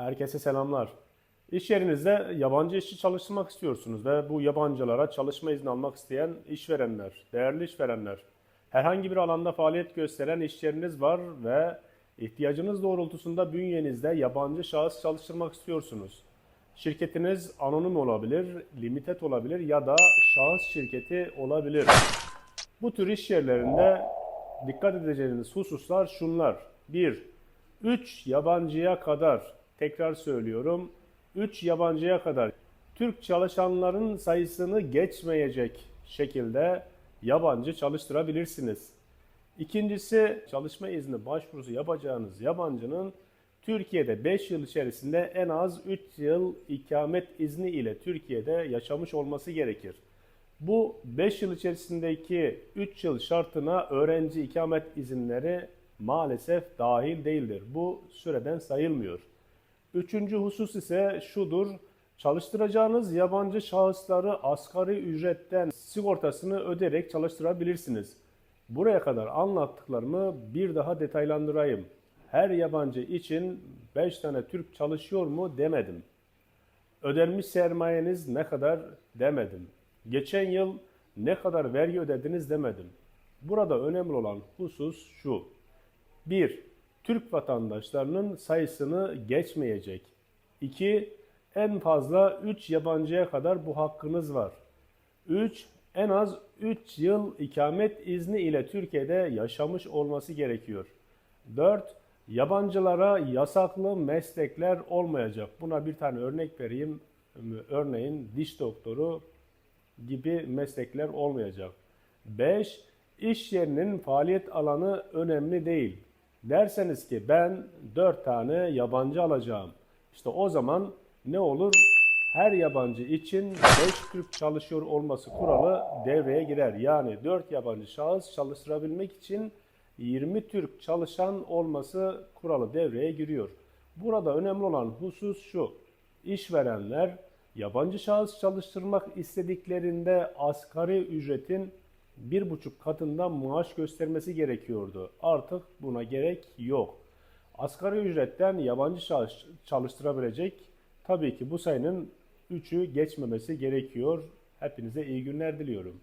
Herkese selamlar. İş yerinizde yabancı işçi çalıştırmak istiyorsunuz ve bu yabancılara çalışma izni almak isteyen işverenler, değerli işverenler, herhangi bir alanda faaliyet gösteren iş yeriniz var ve ihtiyacınız doğrultusunda bünyenizde yabancı şahıs çalıştırmak istiyorsunuz. Şirketiniz anonim olabilir, limited olabilir ya da şahıs şirketi olabilir. Bu tür iş yerlerinde dikkat edeceğiniz hususlar şunlar. 1. 3 yabancıya kadar, tekrar söylüyorum, 3 yabancıya kadar Türk çalışanların sayısını geçmeyecek şekilde yabancı çalıştırabilirsiniz. İkincisi çalışma izni başvurusu yapacağınız yabancının Türkiye'de 5 yıl içerisinde en az 3 yıl ikamet izni ile Türkiye'de yaşamış olması gerekir. Bu 5 yıl içerisindeki 3 yıl şartına öğrenci ikamet izinleri maalesef dahil değildir. Bu süreden sayılmıyor. Üçüncü husus ise şudur. Çalıştıracağınız yabancı şahısları asgari ücretten sigortasını öderek çalıştırabilirsiniz. Buraya kadar anlattıklarımı bir daha detaylandırayım. Her yabancı için 5 tane Türk çalışıyor mu demedim. Ödenmiş sermayeniz ne kadar demedim. Geçen yıl ne kadar vergi ödediniz demedim. Burada önemli olan husus şu. 1. Türk vatandaşlarının sayısını geçmeyecek. 2. En fazla 3 yabancıya kadar bu hakkınız var. 3. En az 3 yıl ikamet izni ile Türkiye'de yaşamış olması gerekiyor. 4. Yabancılara yasaklı meslekler olmayacak. Buna bir tane örnek vereyim. Örneğin diş doktoru gibi meslekler olmayacak. 5. İş yerinin faaliyet alanı önemli değil. Derseniz ki ben 4 tane yabancı alacağım. İşte o zaman ne olur? Her yabancı için 5 Türk çalışıyor olması kuralı devreye girer. Yani 4 yabancı şahıs çalıştırabilmek için 20 Türk çalışan olması kuralı devreye giriyor. Burada önemli olan husus şu. İşverenler yabancı şahıs çalıştırmak istediklerinde asgari ücretin bir buçuk katından maaş göstermesi gerekiyordu. Artık buna gerek yok. Asgari ücretten yabancı şahıs çalıştırabilecek tabii ki bu sayının 3'ü geçmemesi gerekiyor. Hepinize iyi günler diliyorum.